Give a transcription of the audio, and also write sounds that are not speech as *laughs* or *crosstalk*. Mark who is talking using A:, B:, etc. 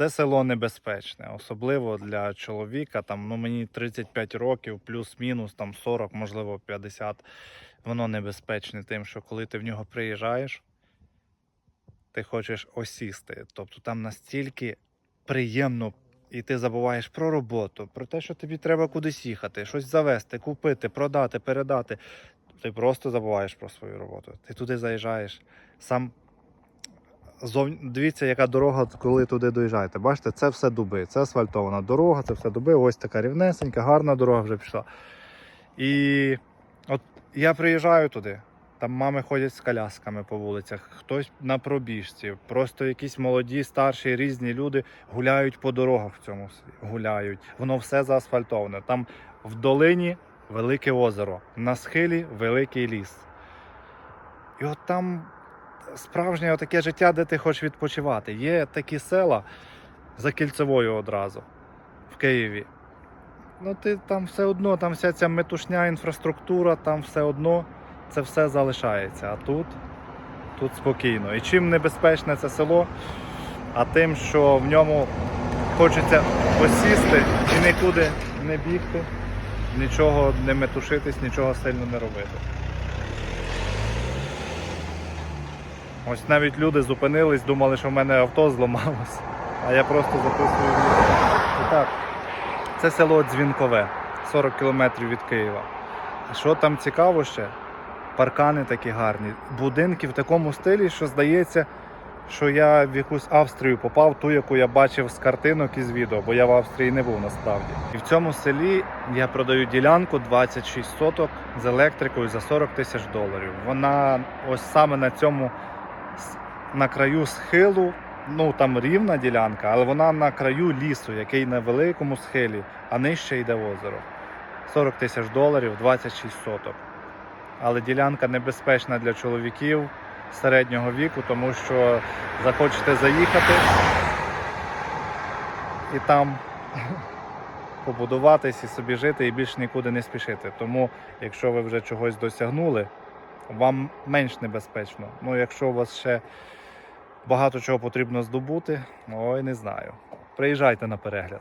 A: Це село небезпечне, особливо для чоловіка. Там, ну, мені 35 років, плюс-мінус, там 40, можливо, 50. Воно небезпечне тим, що коли ти в нього приїжджаєш, ти хочеш осісти. Тобто там настільки приємно, і ти забуваєш про роботу, про те, що тобі треба кудись їхати, щось завести, купити, продати, передати. Ти просто забуваєш про свою роботу. Ти туди заїжджаєш. Сам зов... дивіться, яка дорога, коли туди доїжджаєте. Бачите, це все дуби, це асфальтована дорога, це все дуби. Ось така рівнесенька, гарна дорога вже пішла. І от я приїжджаю туди. Там мами ходять з колясками по вулицях, хтось на пробіжці, просто якісь молоді, старші, різні люди гуляють по дорогах в цьому гуляють. Воно все заасфальтоване. Там в долині велике озеро, на схилі великий ліс. І от там справжнє таке життя, де ти хочеш відпочивати. Є такі села за кільцевою одразу в Києві. Ну, ти там все одно, там вся ця метушня, інфраструктура, там все одно це все залишається. А тут, тут спокійно. І чим небезпечне це село, а тим, що в ньому хочеться посісти і нікуди не бігти, нічого не метушитись, нічого сильно не робити. Ось навіть люди зупинились, думали, що в мене авто зламалось, а я просто записую. І так, це село Дзвінкове, 40 кілометрів від Києва. А Що там цікаво ще? Паркани такі гарні. Будинки в такому стилі, що здається, що я в якусь Австрію попав, ту, яку я бачив з картинок і з відео, бо я в Австрії не був насправді. І в цьому селі я продаю ділянку 26 соток з електрикою за 40 тисяч доларів. Вона ось саме на цьому на краю схилу. Ну там рівна ділянка, але вона на краю лісу, який на великому схилі, а нижче йде озеро. 40 тисяч доларів, 26 соток. Але ділянка небезпечна для чоловіків середнього віку, тому що захочете заїхати і там *laughs* побудуватись і собі жити, і більше нікуди не спішити. Тому, якщо ви вже чогось досягнули, вам менш небезпечно. Ну, якщо у вас ще багато чого потрібно здобути, ой, не знаю. Приїжджайте на перегляд.